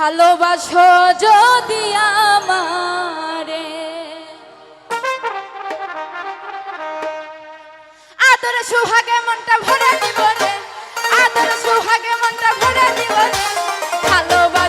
ভালোবাসো যদি আমারে। আদর সুহাগে মনটা ভরে দিব আদর সুহাগে মনটা ভরে দিব ভালোবাসো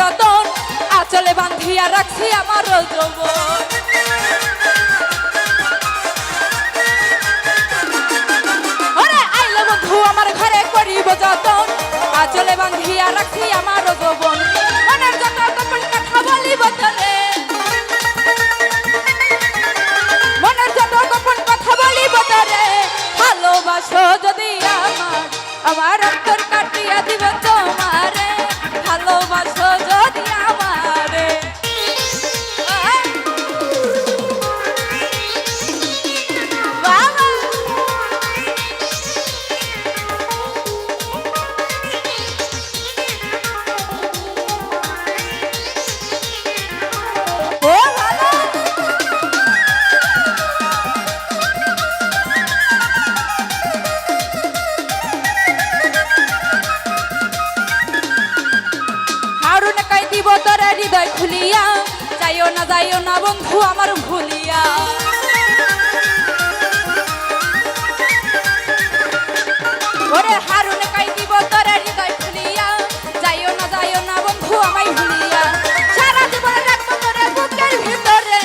যতন আচলে বান্ধিয়া রাখছি আমার যৌবন আমার ঘরে করিব যতন, আচলে বান্ধিয়া রাখছি আমার যৌবন মনের যত গোপন কথা বলিব তোরে মনের যত গোপন কথা বলিব তোরে ভালোবাসো যদি আমার আমার অন্তর কাটিয়া দিব তোমারে। ভালোবাসো খুলিয়া যাইও না যাইও না বন্ধু আমার ভুলিয়া। ওরে হারুন কাই দিব তোর হৃদয় খুলিয়া, যাইও না যাইও না বন্ধু, আমায় ভুলিয়া। সারা জীবন রাখব তোরে বুকের ভিতরে।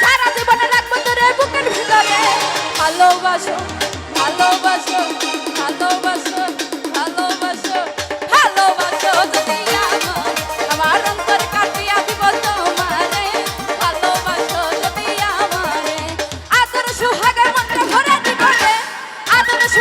সারা জীবন রাখব তোরে বুকের ভিতরে। ভালোবাসো ভালোবাসো।